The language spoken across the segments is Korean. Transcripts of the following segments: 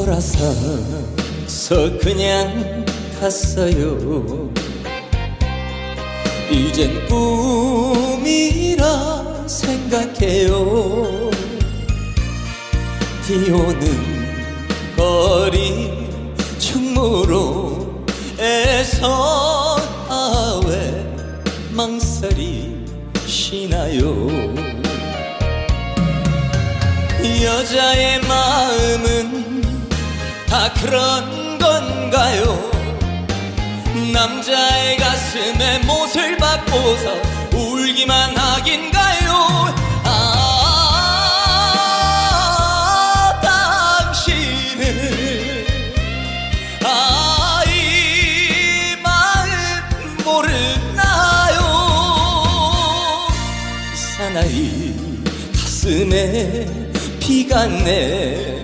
돌아서서 그냥 갔어요. 이젠 꿈이라 생각해요. 비 오는 거리 충무로 에서 아 왜 망설이 시나요? 여자의 마음은 다 그런 건가요? 남자의 가슴에 못을 박고서 울기만 하긴가요? 아 당신은 아이 마음 모르나요? 사나이 가슴에 비가 내려요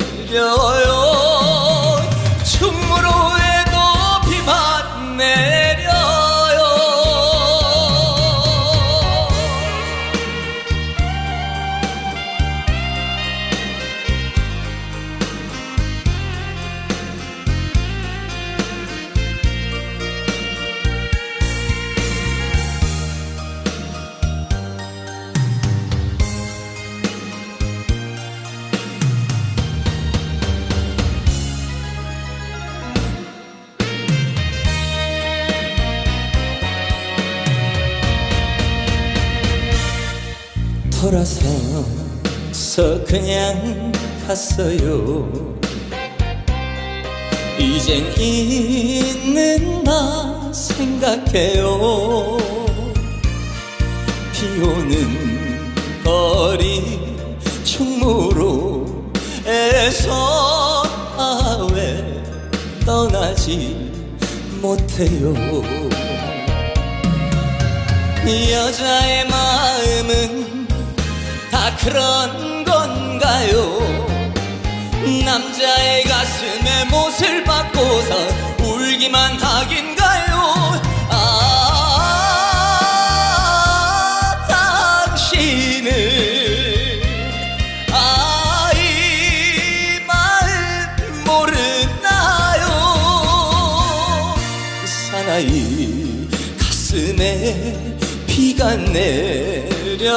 돌아서서 그냥 갔어요. 이젠 있는 나 생각해요. 비 오는 거리 충무로 에서 아 왜 떠나지 못해요. 여자의 마음은 다 그런 건가요? 남자의 가슴에 못을 박고서 울기만 하긴가요? 아 당신은 아이 마음 모르나요? 사나이 가슴에 비가 내려요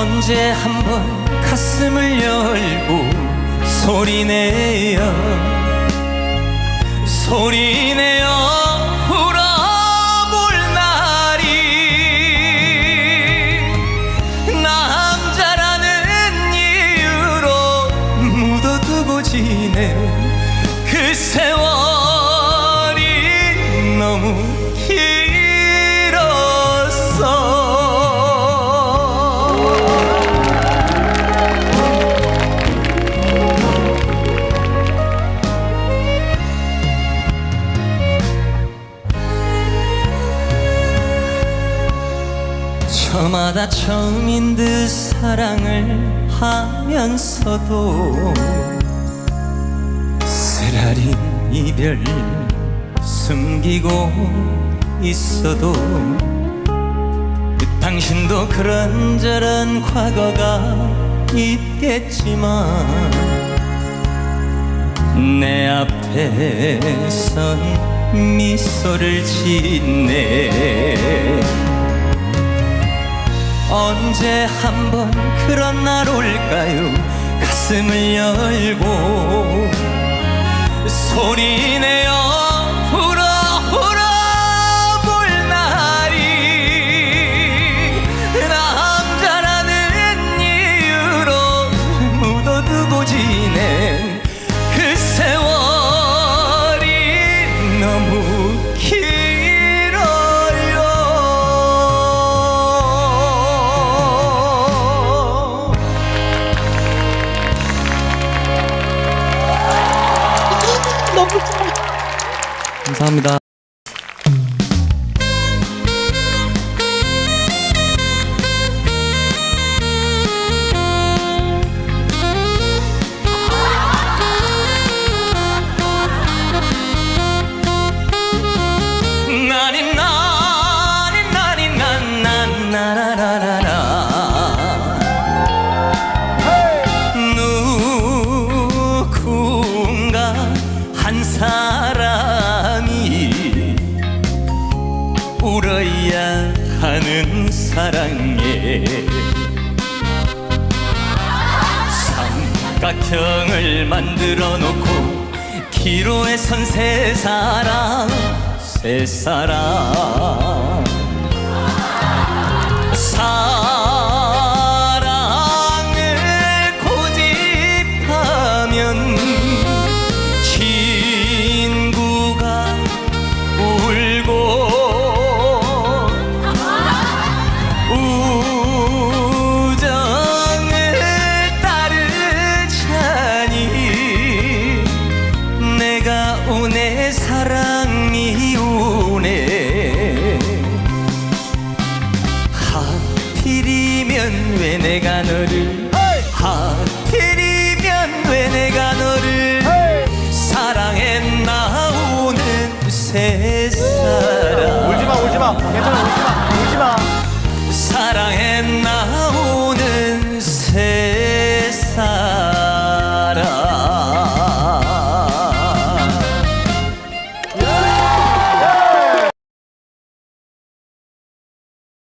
언제 한번 가슴을 열고 소리내어 소리내어 저마다 처음인 듯 사랑을 하면서도 쓰라린 이별 숨기고 있어도 당신도 그런저런 과거가 있겠지만 내 앞에선 미소를 짓네 언제 한번 그런 날 올까요? 가슴을 열고 소리 내어 감사합니다. 사랑에 삼각형을 만들어 놓고 기로에 선 세 사람 세 사람 하필이면 왜 내가 너를